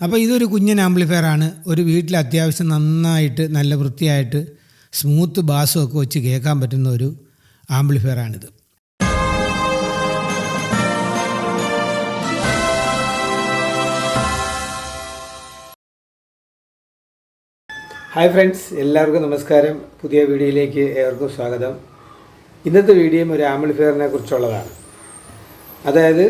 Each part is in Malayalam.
അപ്പോൾ ഇതൊരു കുഞ്ഞൻ ആംപ്ലിഫയർ ആണ് ഒരു വീട്ടിൽ അത്യാവശ്യം നന്നായിട്ട് നല്ല വൃത്തിയായിട്ട് സ്മൂത്ത് ബാസും ഒക്കെ വെച്ച് കേൾക്കാൻ പറ്റുന്ന ഒരു ആംപ്ലിഫയർ ആണിത് ഹായ് ഫ്രണ്ട്സ് എല്ലാവർക്കും നമസ്കാരം. പുതിയ വീഡിയോയിലേക്ക് ഏവർക്കും സ്വാഗതം. ഇന്നത്തെ വീഡിയോയും ഒരു ആംപ്ലിഫയറിനെ കുറിച്ചുള്ളതാണ്. അതായത്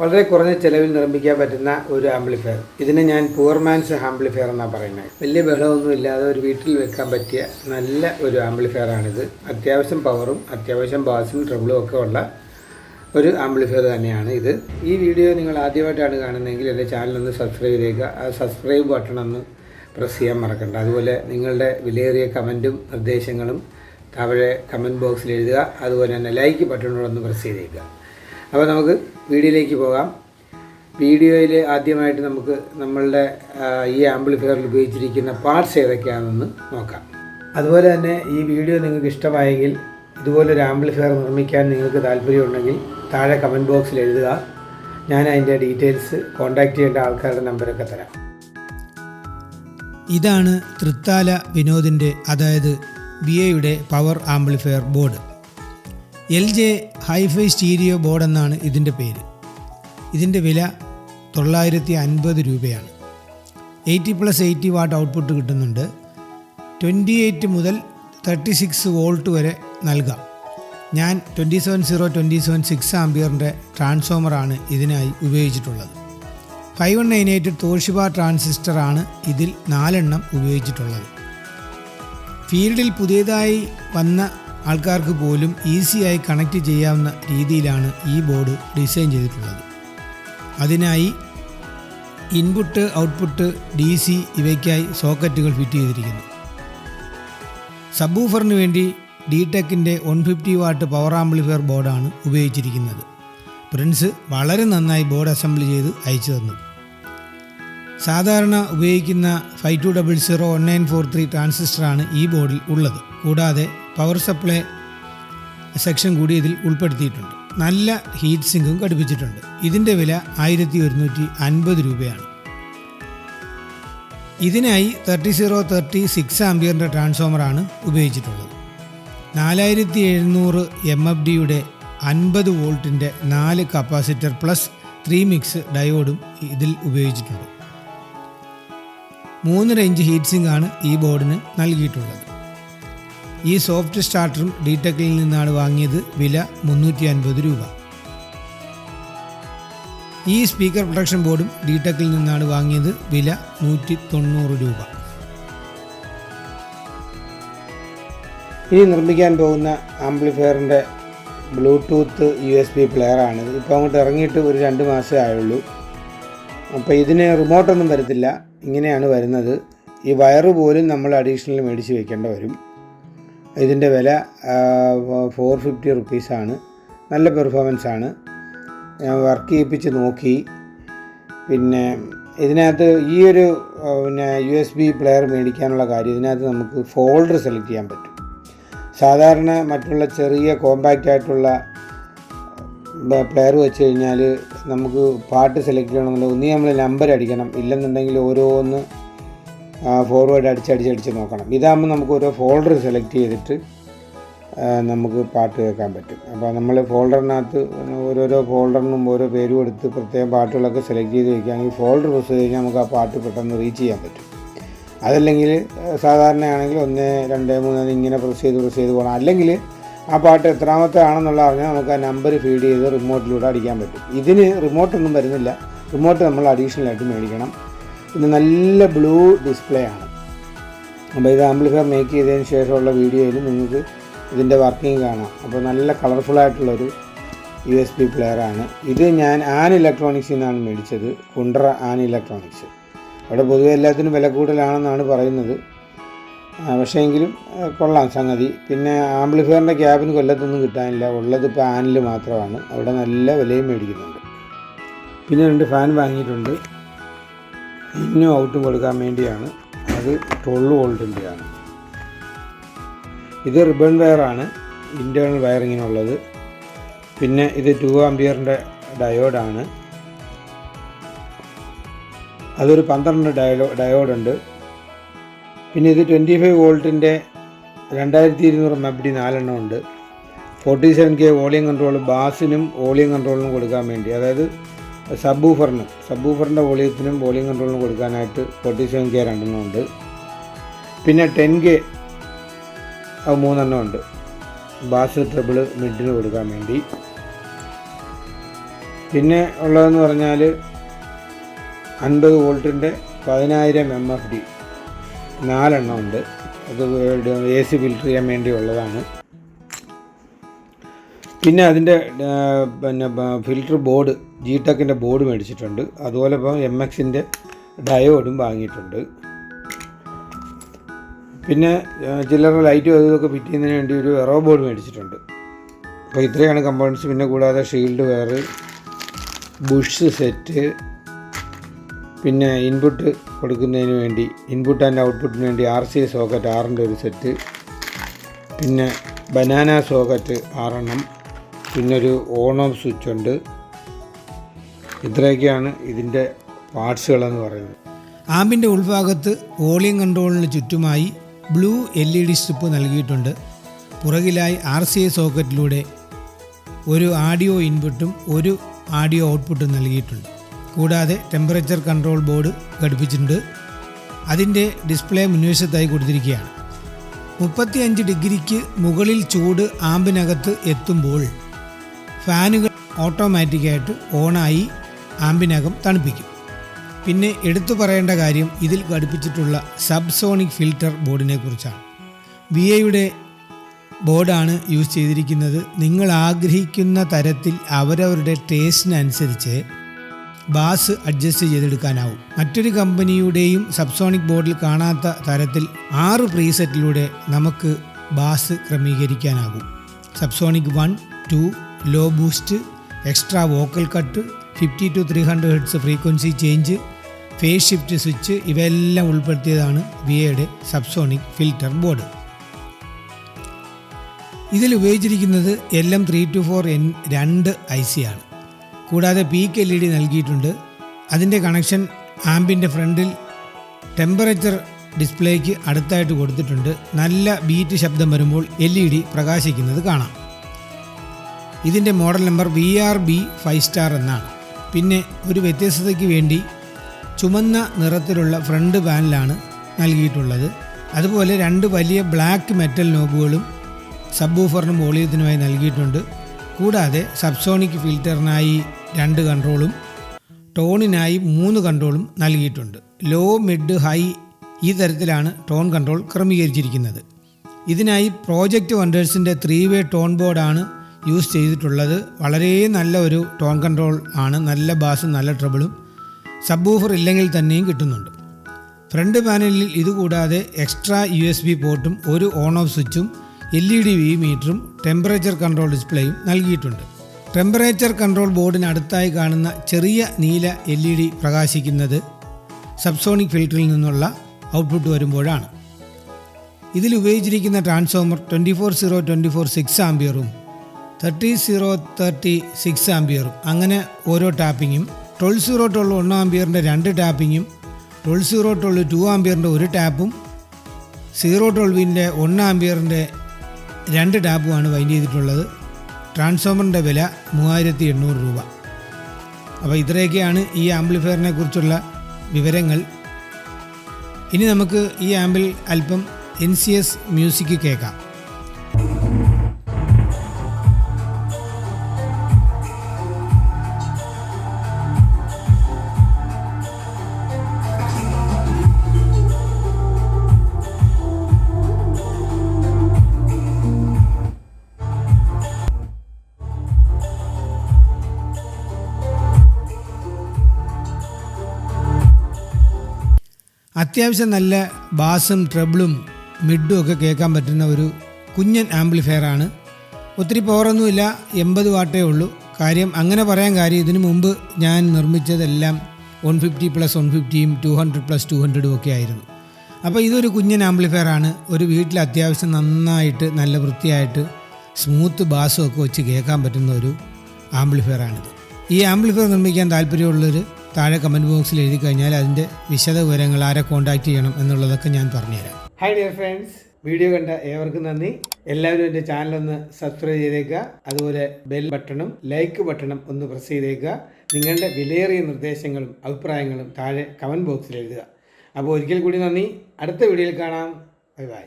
വളരെ കുറഞ്ഞ ചിലവിൽ നിർമ്മിക്കാൻ പറ്റുന്ന ഒരു ആംപ്ലിഫയർ ഇതിനെ ഞാൻ പുവർമാൻസ് ആംപ്ലിഫയർ എന്നാണ് പറയുന്നത്. വലിയ ബഹളമൊന്നും ഇല്ലാതെ ഒരു വീട്ടിൽ വെക്കാൻ പറ്റിയ നല്ല ഒരു ആംപ്ലിഫയർ ആണിത്. അത്യാവശ്യം പവറും അത്യാവശ്യം ബാസും ട്രബിളും ഒക്കെ ഉള്ള ഒരു ആംപ്ലിഫയർ തന്നെയാണ് ഇത്. ഈ വീഡിയോ നിങ്ങൾ ആദ്യമായിട്ടാണ് കാണുന്നതെങ്കിൽ എന്റെ ചാനലൊന്ന് സബ്സ്ക്രൈബ് ചെയ്യുക. ആ സബ്സ്ക്രൈബ് ബട്ടൺ ഒന്ന് പ്രസ് ചെയ്യാൻ മറക്കണ്ട. അതുപോലെ നിങ്ങളുടെ വിലയേറിയ കമന്റും നിർദ്ദേശങ്ങളും താഴെ കമന്റ് ബോക്സിൽ എഴുതുക. അതുപോലെ തന്നെ ലൈക്ക് ബട്ടണോടൊന്ന് പ്രസ് ചെയ്തേക്കുക. അപ്പോൾ നമുക്ക് വീഡിയോയിലേക്ക് പോകാം. വീഡിയോയിൽ ആദ്യമായിട്ട് നമുക്ക് നമ്മളുടെ ഈ ആംപ്ലിഫയറിൽ ഉപയോഗിച്ചിരിക്കുന്ന പാർട്സ് ഏതൊക്കെയാണെന്ന് നോക്കാം. അതുപോലെ തന്നെ ഈ വീഡിയോ നിങ്ങൾക്ക് ഇഷ്ടമായെങ്കിൽ ഇതുപോലൊരു ആംപ്ലിഫയർ നിർമ്മിക്കാൻ നിങ്ങൾക്ക് താല്പര്യമുണ്ടെങ്കിൽ താഴെ കമന്റ് ബോക്സിൽ എഴുതുക. ഞാൻ അതിന്റെ ഡീറ്റെയിൽസ് കോൺടാക്റ്റ് ചെയ്യേണ്ട ആൾക്കാരുടെ നമ്പരൊക്കെ തരാം. ഇതാണ് തൃത്താല വിനോദിന്റെ അതായത് ബി എയുടെ power amplifier board. L J hifi stereo board എന്നാണ് ഇതിന്റെ പേര്. ഇതിന്റെ വില തൊള്ളായിരത്തി അൻപത് രൂപയാണ്. Eighty plus eighty watt output കിട്ടുന്നുണ്ട്. ട്വന്റി എയ്റ്റ് മുതൽ തേർട്ടി സിക്സ് വോൾട്ട് വരെ നൽകാം. ഞാൻ twenty seven zero twenty seven six ആംബിയറിന്റെ ട്രാൻസ്ഫോമറാണ് ഇതിനായി ഉപയോഗിച്ചിട്ടുള്ളത്. Five one nine eight Toshiba ട്രാൻസിസ്റ്ററാണ് ഇതിൽ നാലെണ്ണം ഉപയോഗിച്ചിട്ടുള്ളത്. ഫീൽഡിൽ പുതിയതായി വന്ന ആൾക്കാർക്ക് പോലും ഈസിയായി കണക്ട് ചെയ്യാവുന്ന രീതിയിലാണ് ഈ ബോർഡ് ഡിസൈൻ ചെയ്തിട്ടുള്ളത്. അതിനായി ഇൻപുട്ട് ഔട്ട്പുട്ട് ഡി സി ഇവയ്ക്കായി സോക്കറ്റുകൾ ഫിറ്റ് ചെയ്തിരിക്കുന്നു. സബ്ബൂഫറിന് വേണ്ടി D ടെക്കിന്റെ one fifty watt power amplifier ബോർഡാണ് ഉപയോഗിച്ചിരിക്കുന്നത്. പ്രിൻസ് വളരെ നന്നായി ബോർഡ് അസംബിൾ ചെയ്ത് അയച്ചു തന്നു. സാധാരണ ഉപയോഗിക്കുന്ന five two double zero one nine four three ട്രാൻസിസ്റ്ററാണ് ഈ ബോർഡിൽ ഉള്ളത്. കൂടാതെ പവർ സപ്ലൈ സെക്ഷൻ കൂടി ഇതിൽ ഉൾപ്പെടുത്തിയിട്ടുണ്ട്. നല്ല ഹീറ്റ് സിങ്കും ഘടിപ്പിച്ചിട്ടുണ്ട്. ഇതിന്റെ വില ആയിരത്തി ഒരുന്നൂറ്റി അൻപത് രൂപയാണ്. ഇതിനായി തേർട്ടി സീറോ തേർട്ടി സിക്സ് ആംബിയറിന്റെ ട്രാൻസ്ഫോമറാണ് ഉപയോഗിച്ചിട്ടുള്ളത്. നാലായിരത്തി എഴുന്നൂറ് എം എഫ് ഡിയുടെ അൻപത് വോൾട്ടിന്റെ നാല് കപ്പാസിറ്റർ പ്ലസ് ത്രീ മിക്സ് ഡയോഡും ഇതിൽ ഉപയോഗിച്ചിട്ടുണ്ട്. മൂന്ന് റേഞ്ച് ഹീറ്റ് ആണ് ഈ ബോർഡിന് നൽകിയിട്ടുള്ളത്. ഈ സോഫ്റ്റ് സ്റ്റാർട്ടറും ഡിടെക്കിൽ നിന്നാണ് വാങ്ങിയത് വില മുന്നൂറ്റി അൻപത് രൂപ. ഈ സ്പീക്കർ പ്രൊട്ടക്ഷൻ ബോർഡും ഡിടെക്കിൽ നിന്നാണ് വാങ്ങിയത് വില നൂറ്റി തൊണ്ണൂറ് രൂപ. ഇനി നിർമ്മിക്കാൻ പോകുന്ന ആംപ്ലിഫയറിന്റെ ബ്ലൂടൂത്ത് യു എസ് ബി പ്ലെയറാണിത്. ഇപ്പോൾ അങ്ങോട്ട് ഇറങ്ങിയിട്ട് ഒരു രണ്ട് മാസമേ ആയുള്ളൂ. അപ്പോൾ ഇതിന് റിമോട്ടൊന്നും വരത്തില്ല. ഇങ്ങനെയാണ് വരുന്നത്. ഈ വയറ് പോലും നമ്മൾ അഡീഷണൽ മേടിച്ച് വെക്കേണ്ട വരും. ഇതിന്റെ വില ഫോർ ഫിഫ്റ്റി റുപ്പീസാണ് നല്ല പെർഫോമൻസ് ആണ്. ഞാൻ വർക്ക് ചെയ്യിപ്പിച്ച് നോക്കി. പിന്നെ ഇതിനകത്ത് ഈ ഒരു പിന്നെ യു എസ് ബി പ്ലെയർ മേടിക്കാനുള്ള കാര്യം ഇതിനകത്ത് നമുക്ക് ഫോൾഡർ സെലക്ട് ചെയ്യാൻ പറ്റും. സാധാരണ മറ്റുള്ള ചെറിയ കോമ്പാക്റ്റ് ആയിട്ടുള്ള പ്ലെയർ വെച്ച് കഴിഞ്ഞാൽ നമുക്ക് പാട്ട് സെലക്ട് ചെയ്യണമെന്നുണ്ടെങ്കിൽ ഒന്നീ നമ്മൾ നമ്പർ അടിക്കണം. ഇല്ലെന്നുണ്ടെങ്കിൽ ഓരോന്ന് ഫോർവേഡ് അടിച്ചടിച്ചടിച്ച് നോക്കണം. ഇതാകുമ്പോൾ നമുക്ക് ഓരോ ഫോൾഡർ സെലക്ട് ചെയ്തിട്ട് നമുക്ക് പാട്ട് കേൾക്കാൻ പറ്റും. അപ്പോൾ നമ്മൾ ഫോൾഡറിനകത്ത് ഓരോരോ ഫോൾഡറിനും ഓരോ പേരും എടുത്ത് പ്രത്യേകം പാട്ടുകളൊക്കെ സെലക്ട് ചെയ്ത് വയ്ക്കുകയാണെങ്കിൽ ഫോൾഡർ പ്രസ് ചെയ്ത് കഴിഞ്ഞാൽ നമുക്ക് ആ പാട്ട് പെട്ടെന്ന് റീച്ച് ചെയ്യാൻ പറ്റും. അതല്ലെങ്കിൽ സാധാരണയാണെങ്കിൽ ഒന്ന് രണ്ട് മൂന്ന് ഇങ്ങനെ പ്രസ് ചെയ്ത് പ്രസ് ചെയ്ത് പോകണം അല്ലെങ്കിൽ ആ പാട്ട് എത്രാമത്തെ ആണെന്നുള്ള പറഞ്ഞാൽ നമുക്ക് ആ നമ്പർ ഫീഡ് ചെയ്ത് റിമോട്ടിലൂടെ അടിക്കാൻ പറ്റും. ഇതിന് റിമോട്ടൊന്നും വരുന്നില്ല. റിമോട്ട് നമ്മൾ അഡീഷണൽ ആയിട്ട് മേടിക്കണം. ഇത് നല്ല ബ്ലൂ ഡിസ്പ്ലേ ആണ്. അപ്പോൾ ഇത് ആംപ്ലിഫയർ മേക്ക് ചെയ്തതിന് ശേഷമുള്ള വീഡിയോയിൽ നിങ്ങൾക്ക് ഇതിന്റെ വർക്കിംഗ് കാണാം. അപ്പോൾ നല്ല കളർഫുള്ളായിട്ടുള്ളൊരു യു എസ് ബി പ്ലെയറാണ് ഇത് ഞാൻ ആൻ ഇലക്ട്രോണിക്സിൽ നിന്നാണ് മേടിച്ചത്. കുണ്ട്ര ആൻ ഇലക്ട്രോണിക്സ് അവിടെ പൊതുവെ എല്ലാത്തിനും വില കൂടുതലാണെന്നാണ് പറയുന്നത്. പക്ഷേ എങ്കിലും കൊള്ളാം സംഗതി. പിന്നെ ആംപ്ലിഫയറിന്റെ ക്യാബിന് കൊല്ലത്തൊന്നും കിട്ടാനില്ല. ഉള്ളത് ഇപ്പോൾ ആനിൽ മാത്രമാണ്. അവിടെ നല്ല വിലയും മേടിക്കുന്നുണ്ട്. പിന്നെ രണ്ട് ഫാൻ വാങ്ങിയിട്ടുണ്ട്. ഇന്നും ഔട്ടും കൊടുക്കാൻ വേണ്ടിയാണ്. അത് ട്വൽവ് വോൾട്ടിന്റെയാണ് ഇത് റിബൺ വയറാണ്. ഇന്റേർണൽ വയറിങ്ങിനുള്ളത്. പിന്നെ ഇത് ടു ആംബിയറിന്റെ ഡയോഡാണ്. അതൊരു പന്ത്രണ്ട് ഡയലോ ഡയോഡുണ്ട്. പിന്നെ ഇത് ട്വന്റി ഫൈവ് വോൾട്ടിന്റെ രണ്ടായിരത്തി ഇരുന്നൂറ് മബ്ഡി നാലെണ്ണം ഉണ്ട്. Forty seven K volume control ബാസിനും volume കൺട്രോളിനും കൊടുക്കാൻ വേണ്ടി. അതായത് സബ് ഊഫറിനും സബ് ഊഫറിന്റെ വോളിയത്തിനും വോളിയം കൺട്രോളിനും കൊടുക്കാനായിട്ട് ഫോർട്ടി സെവൻ കെ രണ്ടെണ്ണം ഉണ്ട്. പിന്നെ ടെൻ കെ അത് മൂന്നെണ്ണം ഉണ്ട്. ബാസ് ട്രിബിൾ മിഡിന് കൊടുക്കാൻ വേണ്ടി. പിന്നെ ഉള്ളതെന്ന് പറഞ്ഞാൽ അൻപത് വോൾട്ടിന്റെ പതിനായിരം എം എഫ് ഡി നാലെണ്ണം ഉണ്ട്. അത് എ സി ഫിൽറ്റർ ചെയ്യാൻ വേണ്ടിയുള്ളതാണ്. പിന്നെ അതിന്റെ പിന്നെ ഫിൽറ്റർ ബോർഡ് ജി ടെക്കിന്റെ ബോർഡ് മേടിച്ചിട്ടുണ്ട്. അതുപോലെ ഇപ്പം എം എക്സിന്റെ ഡയോഡും വാങ്ങിയിട്ടുണ്ട്. പിന്നെ ചില്ലറ ലൈറ്റും അതൊക്കെ ഫിറ്റ് ചെയ്യുന്നതിന് വേണ്ടി ഒരു എറോ ബോർഡ് മേടിച്ചിട്ടുണ്ട്. അപ്പോൾ ഇത്രയാണ് കമ്പോണൻസ് പിന്നെ കൂടാതെ ഷീൽഡ് വെയർ ബുഷ് സെറ്റ് പിന്നെ ഇൻപുട്ട് കൊടുക്കുന്നതിന് വേണ്ടി ഇൻപുട്ട് ആൻഡ് ഔട്ട്പുട്ടിന് വേണ്ടി ആർ സി സോക്കറ്റ് ആറിന്റെ ഒരു സെറ്റ് പിന്നെ ബനാന സോക്കറ്റ് ആറെണ്ണം പിന്നെ ഒരു ഓൺ ഓഫ് സ്വിച്ച് ഉണ്ട്. ഇത്രയൊക്കെയാണ് ഇതിന്റെ പാർട്സുകളെന്ന് പറയുന്നത്. ആമ്പിന്റെ ഉൾഭാഗത്ത് വോളിയം കൺട്രോളിന് ചുറ്റുമായി blue L E D strip നൽകിയിട്ടുണ്ട്. പുറകിലായി ആർ സി സോക്കറ്റിലൂടെ ഒരു ആഡിയോ ഇൻപുട്ടും ഒരു ആഡിയോ ഔട്ട്പുട്ടും നൽകിയിട്ടുണ്ട്. കൂടാതെ ടെമ്പറേച്ചർ കൺട്രോൾ ബോർഡ് ഘടിപ്പിച്ചിട്ടുണ്ട്. അതിന്റെ ഡിസ്പ്ലേ മുൻവശത്തായി കൊടുത്തിരിക്കുകയാണ്. മുപ്പത്തിയഞ്ച് ഡിഗ്രിക്ക് മുകളിൽ ചൂട് ആമ്പിനകത്ത് എത്തുമ്പോൾ ഫാനുകൾ ഓട്ടോമാറ്റിക്കായിട്ട് ഓണായി ആമ്പിനകം തണുപ്പിക്കും. പിന്നെ എടുത്തു പറയേണ്ട കാര്യം ഇതിൽ ഘടിപ്പിച്ചിട്ടുള്ള സബ്സോണിക് ഫിൽറ്റർ ബോർഡിനെ കുറിച്ചാണ്. വി എയുടെ ബോർഡാണ് യൂസ് ചെയ്തിരിക്കുന്നത്. നിങ്ങൾ ആഗ്രഹിക്കുന്ന തരത്തിൽ അവരവരുടെ ടേസ്റ്റിനനുസരിച്ച് ബാസ് അഡ്ജസ്റ്റ് ചെയ്തെടുക്കാനാവും. മറ്റൊരു കമ്പനിയുടെയും സബ്സോണിക് ബോർഡിൽ കാണാത്ത തരത്തിൽ ആറ് പ്രീസെറ്റിലൂടെ നമുക്ക് bass ക്രമീകരിക്കാനാകും. Subsonic one two low boost extra vocal cut fifty two three hundred hertz frequency change phase shift switch ഇവയെല്ലാം ഉൾപ്പെടുത്തിയതാണ് വിയയുടെ സബ്സോണിക് ഫിൽറ്റർ ബോർഡ്. ഇതിൽ ഉപയോഗിച്ചിരിക്കുന്നത് L M three two four N രണ്ട് ഐ സി ആണ്. കൂടാതെ പീക്ക് എൽ ഇ ഡി നൽകിയിട്ടുണ്ട്. അതിന്റെ കണക്ഷൻ ആമ്പിന്റെ ഫ്രണ്ടിൽ ടെമ്പറേച്ചർ ഡിസ്പ്ലേക്ക് അടുത്തായിട്ട് കൊടുത്തിട്ടുണ്ട്. നല്ല ബീറ്റ് ശബ്ദം വരുമ്പോൾ എൽ ഇ ഡി പ്രകാശിക്കുന്നത് കാണാം. ഇതിന്റെ model number V R B five star എന്നാണ്. പിന്നെ ഒരു വ്യത്യസ്തതയ്ക്ക് വേണ്ടി ചുമന്ന നിറത്തിലുള്ള ഫ്രണ്ട് പാനലാണ് നൽകിയിട്ടുള്ളത്. അതുപോലെ രണ്ട് വലിയ ബ്ലാക്ക് മെറ്റൽ നോബുകളും സബ് ഊഫറിനും വോളിയത്തിനുമായി നൽകിയിട്ടുണ്ട്. കൂടാതെ സബ്സോണിക് ഫിൽറ്ററിനായി രണ്ട് കൺട്രോളും ടോണിനായി മൂന്ന് കൺട്രോളും നൽകിയിട്ടുണ്ട്. ലോ മിഡ് ഹൈ ഈ തരത്തിലാണ് ടോൺ കൺട്രോൾ ക്രമീകരിച്ചിരിക്കുന്നത്. ഇതിനായി പ്രോജക്റ്റ് വണ്ടേഴ്സിന്റെ ത്രീ വേ ടോൺ ബോർഡാണ് യൂസ് ചെയ്തിട്ടുള്ളത്. വളരെ നല്ല ഒരു ടോൺ കൺട്രോൾ ആണ്. നല്ല ബാസും നല്ല ട്രബിളും സബ് ഊഫർ ഇല്ലെങ്കിൽ തന്നെയും കിട്ടുന്നുണ്ട്. ഫ്രണ്ട് പാനലിൽ ഇതുകൂടാതെ എക്സ്ട്രാ യു എസ് ബി പോർട്ടും ഒരു ഓൺ ഓഫ് സ്വിച്ചും എൽ ഇ ഡി വി മീറ്ററും ടെമ്പറേച്ചർ കൺട്രോൾ ഡിസ്പ്ലേയും നൽകിയിട്ടുണ്ട്. ടെമ്പറേച്ചർ കൺട്രോൾ ബോർഡിന് അടുത്തായി കാണുന്ന ചെറിയ നീല എൽ ഇ ഡി പ്രകാശിക്കുന്നത് സബ്സോണിക് ഫിൽറ്ററിൽ നിന്നുള്ള ഔട്ട്പുട്ട് വരുമ്പോഴാണ്. ഇതിൽ ഉപയോഗിച്ചിരിക്കുന്ന transformer twenty four zero twenty four six ആംബിയറും thirty zero thirty six ആംബിയറും അങ്ങനെ ഓരോ ടാപ്പിങ്ങും ട്വൽവ് സീറോ ട്വൽവ് ഒന്ന് ആംബിയറിന്റെ രണ്ട് ടാപ്പിങ്ങും ട്വൽവ് സീറോ ട്വൽവ് ടു ആംബിയറിന്റെ ഒരു ടാപ്പും സീറോ ട്വൽവിന്റെ ഒന്ന് ആംബിയറിന്റെ രണ്ട് ടാപ്പുമാണ് വൈൻഡ് ചെയ്തിട്ടുള്ളത്. ട്രാൻസ്ഫോമറിന്റെ വില മൂവായിരത്തി എണ്ണൂറ് രൂപ. അപ്പോൾ ഇത്രയൊക്കെയാണ് ഈ ആംപ്ലിഫയറിനെ കുറിച്ചുള്ള വിവരങ്ങൾ. ഇനി നമുക്ക് ഈ ആമ്പിൽ അല്പം എൻ സി എസ് മ്യൂസിക് കേൾക്കാം. അത്യാവശ്യം നല്ല ബാസും ട്രബിളും മിഡും ഒക്കെ കേൾക്കാൻ പറ്റുന്ന ഒരു കുഞ്ഞൻ ആംപ്ലിഫയറാണ് ഒത്തിരി പവറൊന്നുമില്ല എൺപത് വാട്ടേ ഉള്ളൂ. കാര്യം അങ്ങനെ പറയാൻ കാര്യം ഇതിനു മുമ്പ് ഞാൻ നിർമ്മിച്ചതെല്ലാം വൺ ഫിഫ്റ്റി പ്ലസ് വൺ ഫിഫ്റ്റിയും ടു ഹൺഡ്രഡ് പ്ലസ് ടു ഹൺഡ്രഡും ഒക്കെ ആയിരുന്നു. അപ്പോൾ ഇതൊരു കുഞ്ഞൻ ആംപ്ലിഫയറാണ് ഒരു വീട്ടിൽ അത്യാവശ്യം നന്നായിട്ട് നല്ല വൃത്തിയായിട്ട് സ്മൂത്ത് ബാസും ഒക്കെ വെച്ച് കേൾക്കാൻ പറ്റുന്ന ഒരു ആംപ്ലിഫയർ ആംപ്ലിഫയറാണിത് ഈ ആംപ്ലിഫയർ നിർമ്മിക്കാൻ താല്പര്യമുള്ളവർ താഴെ കമന്റ് ബോക്സിൽ എഴുതി കഴിഞ്ഞാൽ അതിന്റെ വിശദ വിവരങ്ങൾ ആരെ കോൺടാക്ട് ചെയ്യണം എന്നുള്ളതൊക്കെ ഞാൻ പറഞ്ഞുതരാം. ഹായ് ഡിയർ ഫ്രണ്ട്സ് വീഡിയോ കണ്ട ഏവർക്കും നന്ദി. എല്ലാവരും എന്റെ ചാനലൊന്ന് സബ്സ്ക്രൈബ് ചെയ്തേക്കുക. അതുപോലെ ബെൽ ബട്ടണും ലൈക്ക് ബട്ടണും ഒന്ന് പ്രസ് ചെയ്തേക്കുക. നിങ്ങളുടെ വിലയേറിയ നിർദ്ദേശങ്ങളും അഭിപ്രായങ്ങളും താഴെ കമന്റ് ബോക്സിൽ എഴുതുക. അപ്പോൾ ഒരിക്കൽ കൂടി നന്ദി. അടുത്ത വീഡിയോയിൽ കാണാം. Bye bye